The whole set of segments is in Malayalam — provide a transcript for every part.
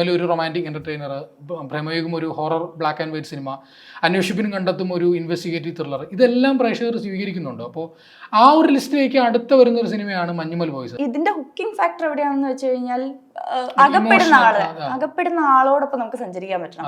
പ്രേമലു ഒരു റൊമാന്റിക് എന്റർടൈനർ പ്രേമയുഗം ഒരു horror black and white cinema അന്വേഷിപ്പിനും കണ്ടെത്തും ഒരു ഇൻവെസ്റ്റിഗേറ്റീവ് ത്രില്ലർ ഇതെല്ലാം പ്രേക്ഷകർ സ്വീകരിക്കുന്നുണ്ട്. അപ്പോൾ ആ ഒരു ലിസ്റ്റിലേക്ക് അടുത്ത വരുന്ന ഒരു സിനിമയാണ് മഞ്ഞുമൽ ബോയ്സ്. ഇതിന്റെ ഹുക്കിംഗ് ഫാക്ടർ എവിടെയാണെന്ന് വെച്ച് കഴിഞ്ഞാൽ അകപ്പെടുന്ന ആൾ അകപ്പെടുന്ന ആളോടൊപ്പം നമുക്ക് സഞ്ചരിക്കാൻ പറ്റണം.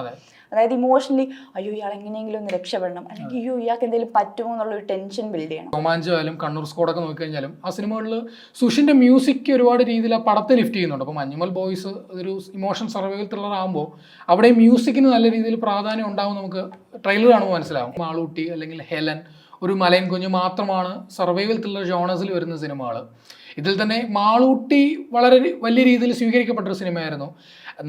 അതായത് ഇമോഷണലി അയ്യോ ഇയാൾ എങ്ങനെയെങ്കിലും ഒന്ന് രക്ഷപ്പെടണം. അല്ലെങ്കിൽ അയ്യോ ഇയാൾക്ക് എന്തെങ്കിലും പറ്റുമോ എന്നുള്ള ഒരു ടെൻഷൻ ബിൽഡ് ചെയ്യണം. രോമാഞ്ചമായാലും കണ്ണൂർ സ്കോഡൊക്കെ നോക്കിക്കഴിഞ്ഞാലും ആ സിനിമകളിൽ സുഷിന്റെ മ്യൂസിക് ഒരുപാട് രീതിയിൽ ആ പടത്തെ ലിഫ്റ്റ് ചെയ്യുന്നുണ്ട്. അപ്പോൾ മഞ്ഞുമൽ ബോയ്സ് ഒരു ഇമോഷൻ സർവൈവൽ ത്രില്ലർ ആകുമ്പോൾ അവിടെ മ്യൂസിക്കിന് നല്ല രീതിയിൽ പ്രാധാന്യം ഉണ്ടാവും നമുക്ക് ട്രെയിലർ കാണുമ്പോൾ മനസ്സിലാവും. മാളൂട്ടി അല്ലെങ്കിൽ ഹെലൻ ഒരു മലയൻ കുഞ്ഞ് മാത്രമാണ് സർവൈവൽ ത്രില്ലർ ജോണേഴ്സിൽ വരുന്ന സിനിമകൾ ഇതിൽ തന്നെ മാളൂട്ടി വളരെ വലിയ രീതിയിൽ സ്വീകരിക്കപ്പെട്ട ഒരു സിനിമയായിരുന്നു.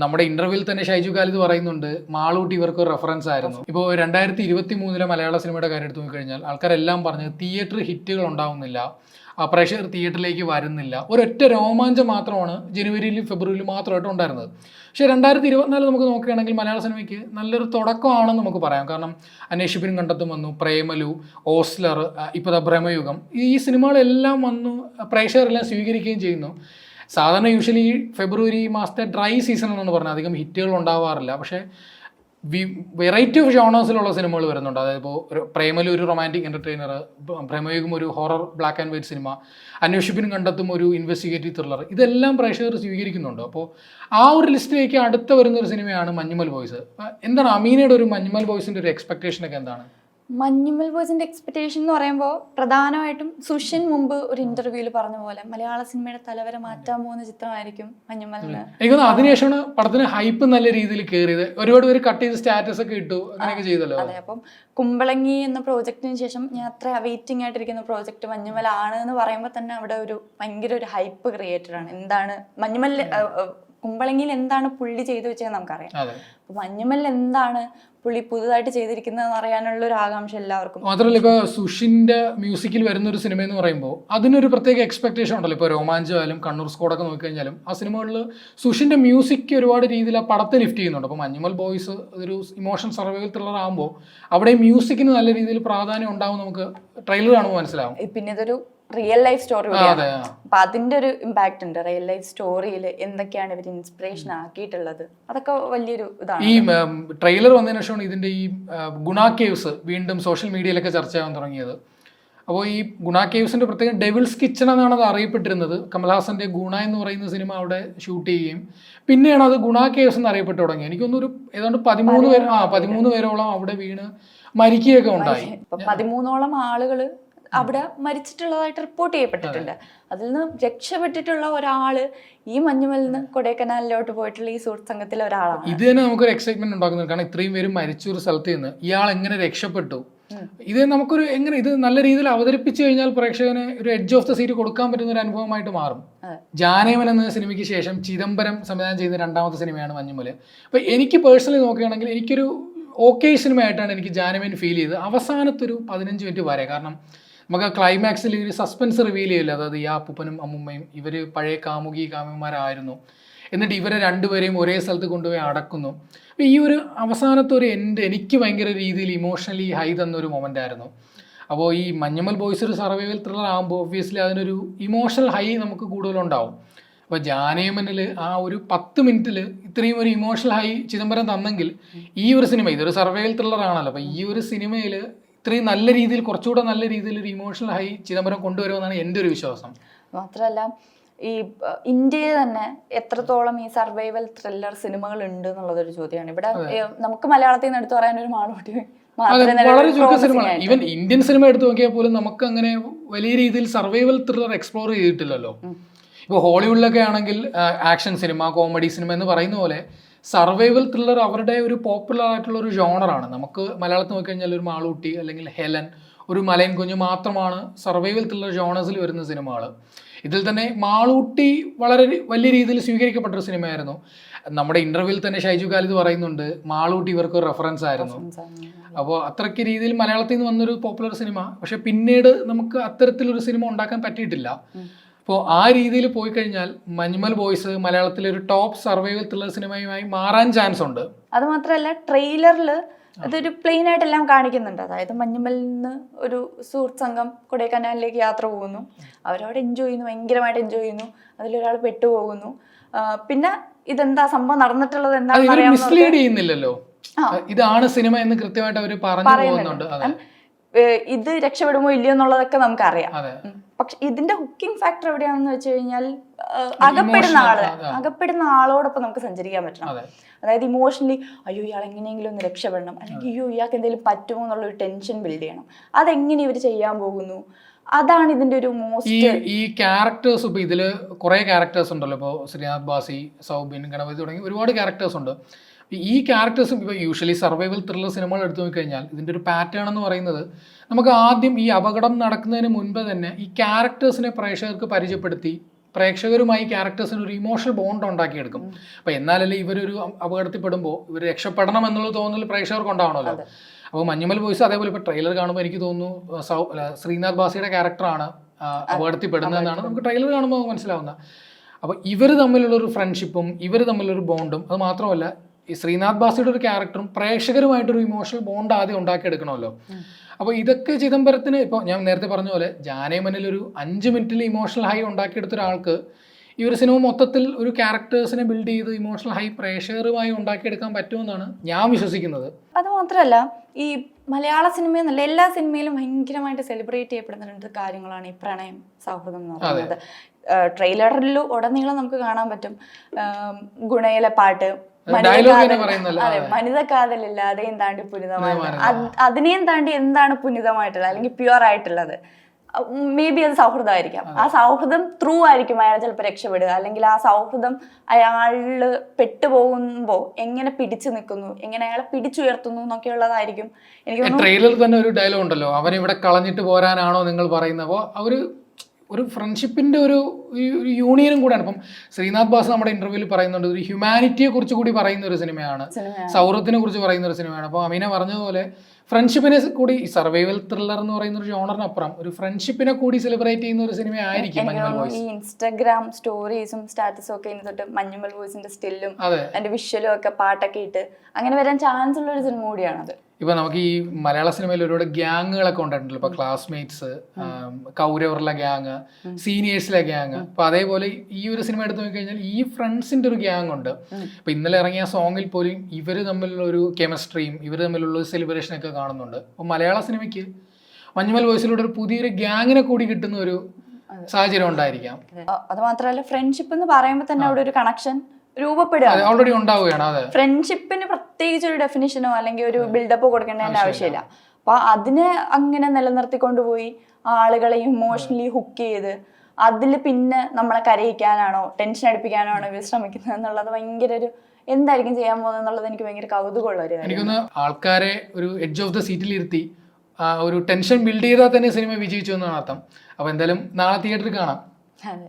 നമ്മുടെ ഇന്റർവ്യൂവിൽ തന്നെ ഷൈജു കാലിത് പറയുന്നുണ്ട് മാളൂട്ടി ഇവർക്ക് ഒരു റെഫറൻസ് ആയിരുന്നു ഇപ്പോൾ രണ്ടായിരത്തി ഇരുപത്തി മൂന്നിലെ മലയാള സിനിമയുടെ കാര്യം എടുത്തു നോക്കിക്കഴിഞ്ഞാൽ ആൾക്കാരെല്ലാം പറഞ്ഞത് തിയേറ്റർ ഹിറ്റുകൾ ഉണ്ടാവുന്നില്ല. പ്രേക്ഷകർ തിയേറ്ററിലേക്ക് വരുന്നില്ല. ഒരൊറ്റ രോമാഞ്ചം മാത്രമാണ് ജനുവരിയിലും ഫെബ്രുവരിയിലും മാത്രമായിട്ട് ഉണ്ടായിരുന്നത്. പക്ഷേ രണ്ടായിരത്തി ഇരുപത്തിനാല് നമുക്ക് നോക്കുകയാണെങ്കിൽ മലയാള സിനിമയ്ക്ക് നല്ലൊരു തുടക്കമാണെന്ന് നമുക്ക് പറയാം. കാരണം അന്വേഷിപ്പിനും കണ്ടെത്തും വന്നു. പ്രേമലു ഓസ്ലർ ഇപ്പോൾ ഭ്രമയുഗം. ഈ സിനിമകളെല്ലാം വന്നു പ്രേക്ഷകരെല്ലാം സ്വീകരിക്കുകയും ചെയ്യുന്നു. സാധാരണ യൂഷ്വലി ഫെബ്രുവരി മാസത്തെ ഡ്രൈ സീസൺ എന്നാണ് പറഞ്ഞത് അധികം ഹിറ്റുകൾ ഉണ്ടാവാറില്ല. പക്ഷേ വെറൈറ്റി ഓഫ് ജോണേഴ്സിലുള്ള സിനിമകൾ വരുന്നുണ്ട്. അതായത് ഇപ്പോൾ പ്രേമലു ഒരു റൊമാന്റിക് എന്റർടൈനർ പ്രേമയുഗം ഒരു horror black and white cinema അന്വേഷിപ്പിനും കണ്ടെത്തും ഒരു ഇൻവെസ്റ്റിഗേറ്റീവ് ത്രില്ലർ ഇതെല്ലാം പ്രേക്ഷകർ സ്വീകരിക്കുന്നുണ്ട്. അപ്പോൾ ആ ഒരു ലിസ്റ്റിലേക്ക് അടുത്ത വരുന്ന ഒരു സിനിമയാണ് മഞ്ഞുമൽ ബോയ്സ്. എന്താണ് അമീനയുടെ ഒരു മഞ്ഞുമൽ ബോയ്സിന്റെ ഒരു എക്സ്പെക്ടേഷനൊക്കെ എന്താണ്? മഞ്ഞുമൽ ബോയ്സിന്റെ എക്സ്പെക്ടേഷൻ എന്ന് പറയുമ്പോൾ പ്രധാനമായിട്ടും സുഷിൻ മുമ്പ് ഒരു ഇന്റർവ്യൂവിൽ പറഞ്ഞ പോലെ മലയാള സിനിമയുടെ തലവരെ മാറ്റാൻ പോകുന്ന ചിത്രമായിരിക്കും മഞ്ഞുമലിന് എനിക്ക് അതിനുശേഷമാണ് പടത്തിന് ഹൈപ്പ് നല്ല രീതിയിൽ കയറിയത് ഒരുപാട് പേര് കട്ട് ചെയ്ത് സ്റ്റാറ്റസ് ഒക്കെ ഇട്ടു. അങ്ങനെയൊക്കെ ചെയ്തല്ലോ. അതെ അപ്പം കുമ്പളങ്ങി എന്ന പ്രോജക്റ്റിന് ശേഷം ഞാൻ അത്ര വെയിറ്റിംഗ് ആയിട്ടിരിക്കുന്ന പ്രോജക്റ്റ് മഞ്ഞുമൽ ആണ് എന്ന് പറയുമ്പോൾ തന്നെ അവിടെ ഒരു ഭയങ്കര ഒരു ഹൈപ്പ് ക്രിയേറ്റഡ് ആണ്. എന്താണ് മഞ്ഞുമൽ കുമ്പളങ്ങിയിൽ എന്താണ് പുള്ളി ചെയ്തു വെച്ചതെന്ന് നമുക്കറിയാം. അപ്പൊ മഞ്ഞുമൽ എന്താണ് പുള്ളി പുതുതായിട്ട് ചെയ്തിരിക്കുന്നതെന്ന് അറിയാനുള്ള ഒരു ആകാംക്ഷ എല്ലാവർക്കും. മാത്രമല്ല ഇപ്പൊ സുഷിന്റെ മ്യൂസിക്കിൽ വരുന്ന ഒരു സിനിമ എന്ന് പറയുമ്പോൾ അതിനൊരു പ്രത്യേക എക്സ്പെക്ടേഷൻ ഉണ്ടല്ലോ. ഇപ്പൊ രോമാഞ്ചമായാലും കണ്ണൂർ സ്കോഡൊക്കെ നോക്കിക്കഴിഞ്ഞാലും ആ സിനിമകളിൽ സുഷിന്റെ മ്യൂസിക് ഒരുപാട് രീതിയിൽ ആ പടത്തെ ലിഫ്റ്റ് ചെയ്യുന്നുണ്ട്. അപ്പൊ മഞ്ഞുമൽ ബോയ്സ് ഒരു ഇമോഷൻ സർവൈവൽ ത്രില്ലർ ആകുമ്പോൾ അവിടെ മ്യൂസിക്കിന് നല്ല രീതിയിൽ പ്രാധാന്യം ഉണ്ടാവും നമുക്ക് ട്രെയിലർ കാണുമ്പോൾ മനസ്സിലാവും. പിന്നെ ഇതൊരു റിയൽ ലൈഫ് സ്റ്റോറി അപ്പൊ അതിന്റെ ഒരു ഇമ്പാക്ട് ഉണ്ട്. റിയൽ ലൈഫ് സ്റ്റോറിയിൽ എന്തൊക്കെയാണ് ഇവർ ഇൻസ്പിറേഷൻ ആക്കിയിട്ടുള്ളത്? അതൊക്കെ വലിയൊരു ഇതാണ്. ഈ ട്രെയിലർ വന്നതിന് ശേഷമാണ് ഇതിന്റെ ഈ ഗുണാ കേവ്സ് വീണ്ടും സോഷ്യൽ മീഡിയയിലൊക്കെ ചർച്ചയാവാൻ തുടങ്ങിയത്. അപ്പോൾ ഈ ഗുണ കേവ്സിന്റെ പ്രത്യേകം ഡെവിൾസ് കിച്ചൺ എന്നാണ് അത് അറിയപ്പെട്ടിരുന്നത്. കമൽഹാസന്റെ ഗുണ എന്ന് പറയുന്ന സിനിമ അവിടെ ഷൂട്ട് ചെയ്യുകയും പിന്നെയാണ് അത് ഗുണ കേവ്സ് എന്ന് അറിയപ്പെട്ടു തുടങ്ങി എനിക്കൊന്നൊരു ഒരു ഏതാണ്ട് പതിമൂന്ന് പേര് ആ പതിമൂന്ന് പേരോളം അവിടെ വീണ് മരിക്കുകയൊക്കെ ഉണ്ടായി. പതിമൂന്നോളം ആളുകൾ അവിടെ മരിച്ചിട്ടുള്ളതായിട്ട് റിപ്പോർട്ട് ചെയ്യപ്പെട്ടിട്ടുണ്ട്. അതിൽ നിന്ന് രക്ഷപ്പെട്ടിട്ടുള്ള ഒരാൾ ഈ മഞ്ഞുമലിൽ നിന്ന് കൊടൈക്കനാലിലോട്ട് പോയിട്ടുള്ള ഈ സുഹൃത്ത് സംഘത്തിലെ ഒരാളാണ്. ഇത് തന്നെ നമുക്കൊരു എക്സൈറ്റ്മെന്റ് ഉണ്ടാക്കുന്നു കാരണം ഇത്രയും പേര് മരിച്ച ഒരു സ്ഥലത്ത് നിന്ന് ഇയാൾ എങ്ങനെ രക്ഷപ്പെട്ടു? ഇത് നമുക്കൊരു എങ്ങനെ ഇത് നല്ല രീതിയിൽ അവതരിപ്പിച്ചു കഴിഞ്ഞാൽ പ്രേക്ഷകന് ഒരു എഡ്ജ് ഓഫ് ദ സീറ്റ് കൊടുക്കാൻ പറ്റുന്ന ഒരു അനുഭവമായിട്ട് മാറും. ജാനേമൻ എന്ന സിനിമയ്ക്ക് ശേഷം ചിദംബരം സംവിധാനം ചെയ്യുന്ന രണ്ടാമത്തെ സിനിമയാണ് മഞ്ഞുമല. അപ്പൊ എനിക്ക് പേഴ്സണലി നോക്കുകയാണെങ്കിൽ എനിക്കൊരു ഓക്കെ സിനിമയായിട്ടാണ് എനിക്ക് ജാനേമൻ ഫീൽ ചെയ്തത്. അവസാനത്തൊരു പതിനഞ്ച് മിനിറ്റ് വരെ. കാരണം നമുക്ക് ക്ലൈമാക്സിൽ ഒരു സസ്പെൻസ് റിവീൽ ചെയ്യില്ല? അതായത് ഈ അപ്പൂപ്പനും അമ്മുമ്മയും ഇവർ പഴയ കാമുകി കാമുകന്മാരായിരുന്നു. എന്നിട്ട് ഇവരെ രണ്ടുപേരെയും ഒരേ സ്ഥലത്ത് കൊണ്ടുപോയി അടക്കുന്നു. അപ്പോൾ ഈ ഒരു അവസാനത്തെ ഒരു എന്റെ എനിക്ക് ഭയങ്കര രീതിയിൽ ഇമോഷണലി ഹൈ തന്നൊരു മൊമെന്റ് ആയിരുന്നു. അപ്പോൾ ഈ മഞ്ഞമ്മൽ ബോയ്സ് ഒരു സർവൈവൽ ത്രില്ലർ ആകുമ്പോൾ ഒബ്വിയസ്ലി അതിനൊരു ഇമോഷണൽ ഹൈ നമുക്ക് കൂടുതലുണ്ടാവും. അപ്പോൾ ജാനേമനിൽ ആ ഒരു പത്ത് മിനിറ്റിൽ ഇത്രയും ഒരു ഇമോഷണൽ ഹൈ ചിദംബരം തന്നെങ്കിൽ ഈ ഒരു സിനിമ ഇതൊരു സർവൈവൽ ത്രില്ലർ ആണല്ലോ. അപ്പോൾ ഈ ഒരു സിനിമയിൽ ഇത്രയും നല്ല രീതിയിൽ കുറച്ചുകൂടെ നല്ല രീതിയിൽ ഒരു ഇമോഷണൽ ഹൈ ചിദംബരം കൊണ്ടുവരുമെന്നാണ് എന്റെ ഒരു വിശ്വാസം. മാത്രമല്ല ഈ ഇന്ത്യയിൽ തന്നെ എത്രത്തോളം ഈ സർവൈവൽ ത്രില്ലർ സിനിമകൾ ഉണ്ട് എന്നുള്ളതൊരു ചോദ്യമാണ്. ഇവിടെ നമുക്ക് മലയാളത്തിൽ നിന്ന് എടുത്തു പറയാൻ ഒരു മാളൂട്ടി വളരെ ചുരുക്കം സിനിമയാണ് സിനിമ ഈവൻ ഇന്ത്യൻ സിനിമ എടുത്തു നോക്കിയാൽ പോലും നമുക്ക് അങ്ങനെ വലിയ രീതിയിൽ സർവൈവൽ ത്രില്ലർ എക്സ്പ്ലോർ ചെയ്തിട്ടില്ലല്ലോ. ഇപ്പോൾ ഹോളിവുഡിലൊക്കെ ആണെങ്കിൽ ആക്ഷൻ സിനിമ കോമഡി സിനിമ എന്ന് പറയുന്ന പോലെ സർവൈവൽ ത്രില്ലർ അവരുടെ ഒരു പോപ്പുലർ ആയിട്ടുള്ള ഒരു ജോണറാണ് നമുക്ക് മലയാളത്തിൽ നോക്കിക്കഴിഞ്ഞാൽ ഒരു മാളൂട്ടി അല്ലെങ്കിൽ ഹെലൻ ഒരു മലയൻ കുഞ്ഞ് മാത്രമാണ് സർവൈവൽ ത്രില്ലർ ജോണേഴ്സിൽ വരുന്ന സിനിമകൾ ഇതിൽ തന്നെ മാളൂട്ടി വളരെ വലിയ രീതിയിൽ സ്വീകരിക്കപ്പെട്ട ഒരു സിനിമയായിരുന്നു. നമ്മുടെ ഇന്റർവ്യൂവിൽ തന്നെ ഷൈജു ഖാലിദ് പറയുന്നുണ്ട് മാളൂട്ടി ഇവർക്ക് ഒരു റെഫറൻസ് ആയിരുന്നു. അപ്പോൾ അത്രയ്ക്ക് രീതിയിൽ മലയാളത്തിൽ നിന്ന് വന്നൊരു പോപ്പുലർ സിനിമ. പക്ഷെ പിന്നീട് നമുക്ക് അത്തരത്തിലൊരു സിനിമ ഉണ്ടാക്കാൻ പറ്റിയിട്ടില്ല. അപ്പോൾ ആ രീതിയിൽ പോയി കഴിഞ്ഞാൽ മഞ്ഞുമൽ ബോയ്സ് മലയാളത്തിലെ ഒരു ടോപ്പ് സർവൈവൽ ത്രില്ലർ സിനിമയുമായി മാറാൻ ചാൻസ് ഉണ്ട്. അത് മാത്രമല്ല ട്രെയിലറിൽ അതൊരു പ്ലെയിൻ ആയിട്ടെല്ലാം കാണിക്കുന്നുണ്ട്. അതായത് മഞ്ഞുമലിൽ നിന്ന് ഒരു സുഹൃത്ത് സംഘം കൊടൈക്കനാലിലേക്ക് യാത്ര പോകുന്നു. അവരവിടെ എൻജോയ് ചെയ്യുന്നു ഭയങ്കരമായിട്ട് എൻജോയ് ചെയ്യുന്നു. അതിലൊരാൾ പെട്ടുപോകുന്നു. പിന്നെ ഇതെന്താ സംഭവം നടന്നിട്ടുള്ളത് എന്താ മിസ്ലീഡ് ചെയ്യുന്നില്ലല്ലോ. ഇതാണ് സിനിമ എന്ന് കൃത്യമായിട്ട് അവർ പറഞ്ഞു ഇത് രക്ഷപ്പെടുമോ ഇല്ലയോ എന്നുള്ളതൊക്കെ നമുക്കറിയാം. പക്ഷെ ഇതിന്റെ ഹുക്കിംഗ് ഫാക്ടർ എവിടെയാണെന്ന് വെച്ച് കഴിഞ്ഞാൽ അകപ്പെടുന്ന ആൾ അകപ്പെടുന്ന ആളോടൊപ്പം നമുക്ക് സഞ്ചരിക്കാൻ പറ്റണം. അതായത് ഇമോഷണലി അയ്യോ ഇയാൾ എങ്ങനെയെങ്കിലും ഒന്ന് രക്ഷപ്പെടണം. അല്ലെങ്കിൽ അയ്യോ ഇയാൾക്ക് എന്തെങ്കിലും പറ്റുമോ എന്നുള്ള ഒരു ടെൻഷൻ ബിൽഡ് ചെയ്യണം. അതെങ്ങനെ ഇവർ ചെയ്യാൻ പോകുന്നു? അതാണ് ഇതിന്റെ ഒരു മോസ്റ്റ് ഈ ക്യാരക്ടേഴ്സ് ഇപ്പൊ ഇതിൽ കുറെ ക്യാരക്ടേഴ്സ് ഉണ്ടല്ലോ. ഇപ്പോൾ ശ്രീനാഥ് ബാസി സൗബിൻ ഗണപതി തുടങ്ങി ഒരുപാട് ക്യാരക്ടേഴ്സ് ഉണ്ട്. ഈ ക്യാരക്ടേഴ്സും ഇപ്പോൾ യൂഷ്വലി സർവൈവൽ ത്രില്ലർ സിനിമകൾ എടുത്തു നോക്കിക്കഴിഞ്ഞാൽ ഇതിന്റെ ഒരു പാറ്റേൺ എന്ന് പറയുന്നത് നമുക്ക് ആദ്യം ഈ അപകടം നടക്കുന്നതിന് മുൻപ് തന്നെ ഈ ക്യാരക്ടേഴ്സിനെ പ്രേക്ഷകർക്ക് പരിചയപ്പെടുത്തി പ്രേക്ഷകരുമായി ക്യാരക്ടേഴ്സിന് ഒരു ഇമോഷണൽ ബോണ്ട് ഉണ്ടാക്കിയെടുക്കും. അപ്പോൾ എന്നാലല്ലേ ഇവരൊരു അപകടത്തിൽപ്പെടുമ്പോൾ ഇവർ രക്ഷപ്പെടണം എന്നുള്ള തോന്നൽ പ്രേക്ഷകർക്ക് ഉണ്ടാവണമല്ലോ. അപ്പോൾ മഞ്ഞുമൽ ബോയ്സ് അതേപോലെ ഇപ്പോൾ ട്രെയിലർ കാണുമ്പോൾ എനിക്ക് തോന്നുന്നു സൗ ശ്രീനാഥ് ബാസിയുടെ ക്യാരക്ടറാണ് അപകടത്തിൽപ്പെടുന്നതെന്നാണ് നമുക്ക് ട്രെയിലർ കാണുമ്പോൾ മനസ്സിലാവുന്നത്. അപ്പോൾ ഇവർ തമ്മിലുള്ള ഒരു ഫ്രണ്ട്ഷിപ്പും ഇവർ തമ്മിലൊരു ബോണ്ടും അത് മാത്രമല്ല ഈ ശ്രീനാഥ് ബാസിയുടെ ഒരു ക്യാരക്ടറും പ്രേക്ഷകരുമായിട്ടൊരു ഇമോഷണൽ ബോണ്ട് ആദ്യം ഉണ്ടാക്കിയെടുക്കണമല്ലോ. അപ്പോൾ ഇതൊക്കെ ചിദംബരത്തിന് ഇപ്പോൾ ഞാൻ നേരത്തെ പറഞ്ഞ പോലെ ജാനേമനിൽ ഒരു അഞ്ച് മിനിറ്റിൽ ഇമോഷണൽ ഹൈ ഉണ്ടാക്കിയെടുത്ത ഒരാൾക്ക് ഈ ഒരു സിനിമ മൊത്തത്തിൽ ഒരു ക്യാരക്ടേഴ്സിനെ ബിൽഡ് ചെയ്ത് ഇമോഷണൽ ഹൈ പ്രേക്ഷകരുമായി ഉണ്ടാക്കിയെടുക്കാൻ പറ്റുമെന്നാണ് ഞാൻ വിശ്വസിക്കുന്നത്. അത് മാത്രമല്ല ഈ മലയാള സിനിമ എന്നല്ല എല്ലാ സിനിമയിലും ഭയങ്കരമായിട്ട് സെലിബ്രേറ്റ് ചെയ്യപ്പെടുന്ന രണ്ട് കാര്യങ്ങളാണ് ഈ പ്രണയം സൗഹൃദം എന്ന് പറയുന്നത്. ട്രെയിലറിൽ ഉടനീളം നമുക്ക് കാണാൻ പറ്റും. ഗുണയിലെ പാട്ട് അതെ മനിത കാതലില്ലാതെയും താണ്ടി പുനിതമായിട്ട് അത് അതിനെയും താണ്ടി എന്താണ് പുനിതമായിട്ടുള്ളത്? അല്ലെങ്കിൽ പ്യുവർ ആയിട്ടുള്ളത്? മേ ബി അത് സൗഹൃദമായിരിക്കാം. ആ. സൗഹൃദം ത്രൂ ആയിരിക്കും അയാൾ ചിലപ്പോൾ രക്ഷപ്പെടുക. അല്ലെങ്കിൽ ആ സൗഹൃദം അയാളിൽ പെട്ടുപോകുമ്പോൾ എങ്ങനെ പിടിച്ചു നിൽക്കുന്നു? എങ്ങനെ അയാളെ പിടിച്ചുയർത്തുന്നു എന്നൊക്കെ ഉള്ളതായിരിക്കും എനിക്ക് ട്രെയിലറിൽ തന്നെ ഒരു ഡയലോഗ് ഉണ്ടല്ലോ. അവൻ ഇവിടെ കളഞ്ഞിട്ട് പോരാനാണോ നിങ്ങൾ പറയുന്നത്? ഒരു ഒരു ഫ്രണ്ട്ഷിപ്പിന്റെ ഒരു ഈ- ഒരു യൂണിയനും കൂടെയാണ്. ഇപ്പം ശ്രീനാഥ് ബാസ് നമ്മുടെ ഇന്റർവ്യൂവിൽ പറയുന്നുണ്ട് ഒരു ഹ്യൂമാനിറ്റിയെ കുറിച്ച് കൂടി പറയുന്ന ഒരു സിനിമയാണ്. സൗഹൃദത്തിനെ കുറിച്ച് പറയുന്ന ഒരു സിനിമയാണ്. അപ്പോൾ അമീന പറഞ്ഞതുപോലെ ഫ്രണ്ട്ഷിപ്പിനെ കൂടി സർവൈവൽ ത്രില്ലർ എന്ന് പറയുന്ന ഒരു ജോണറിനപ്പുറം ഒരു ഫ്രണ്ട്ഷിപ്പിനെ കൂടി സെലിബ്രേറ്റ് ചെയ്യുന്ന ഒരു സിനിമ ആയിരിക്കും ഈ ഇൻസ്റ്റഗ്രാം സ്റ്റോറീസും സ്റ്റാറ്റസും ഒക്കെ തൊട്ട് മഞ്ഞുമൽ വോയിസിന്റെ സ്റ്റില്ലും അതെ. അതിന്റെ വിഷ്വലും ഒക്കെ പാട്ടൊക്കെ ഇട്ട് അങ്ങനെ വരാൻ ചാൻസ് ഉള്ള ഒരു സിനിമ കൂടിയാണത് ഇപ്പൊ നമുക്ക് ഈ മലയാള സിനിമയിൽ ഒരുപാട് ഗ്യാങ്ങുകളൊക്കെ ഉണ്ടായിട്ടുണ്ടല്ലോ ഇപ്പൊ ക്ലാസ്മേറ്റ്സ് കൗരവറിലെ ഗ്യാങ് സീനിയേഴ്സിലെ ഗ്യാങ് അപ്പൊ അതേപോലെ ഈ ഒരു സിനിമ എടുത്തു നോക്കിക്കഴിഞ്ഞാൽ ഈ ഫ്രണ്ട്സിന്റെ ഒരു ഗ്യാങ് ഉണ്ട്. ഇപ്പൊ ഇന്നലെ ഇറങ്ങിയ സോങ്ങിൽ പോലും ഇവർ തമ്മിലുള്ള ഒരു കെമിസ്ട്രിയും ഇവർ തമ്മിലുള്ള ഒരു സെലിബ്രേഷൻ ഒക്കെ കാണുന്നുണ്ട്. അപ്പൊ മലയാള സിനിമയ്ക്ക് മഞ്ഞുമൽ വോയിസിലൂടെ ഒരു പുതിയൊരു ഗ്യാങ്ങിനെ കൂടി കിട്ടുന്ന ഒരു സാഹചര്യം ഉണ്ടായിരിക്കാം. അത്. മാത്രമല്ല ഫ്രണ്ട്ഷിപ്പ് എന്ന് പറയുമ്പോൾ തന്നെ അവിടെ ഒരു കണക്ഷൻ രൂപപ്പെടുകയാണ്. ഓൾറെഡി ഉണ്ടാവുകയാണ് അതെ. ഫ്രണ്ട്ഷിപ്പിന് പ്രത്യേകിച്ച് ഒരു ഡെഫിനിഷനോ അല്ലെങ്കിൽ ഒരു ബിൽഡപ്പോ കൊടുക്കേണ്ടതിന്റെ ആവശ്യമില്ല. അപ്പൊ അതിനെ അങ്ങനെ നിലനിർത്തിക്കൊണ്ടുപോയി ആളുകളെ ഇമോഷണലി ഹുക്ക് ചെയ്ത് അതിൽ പിന്നെ നമ്മളെ കരയിക്കാനാണോ ടെൻഷൻ അടിപ്പിക്കാനാണോ ഇവർ ശ്രമിക്കുന്നത് എന്നുള്ളത് ഭയങ്കര ഒരു എന്തായിരിക്കും ചെയ്യാൻ പോകുന്നത് എന്നുള്ളത് എനിക്ക് ഭയങ്കര കൗതുകമുള്ള ഒരു എനിക്കൊന്ന് ആൾക്കാരെ ഒരു എഡ്ജ് ഓഫ് ദ സീറ്റിൽ ഇരുത്തി ഒരു ടെൻഷൻ ബിൽഡ് ചെയ്താൽ തന്നെ സിനിമ വിജയിച്ചു എന്നാണ് അർത്ഥം. അപ്പോൾ എന്തായാലും നാളെ തിയേറ്ററിൽ കാണാം. അതെ.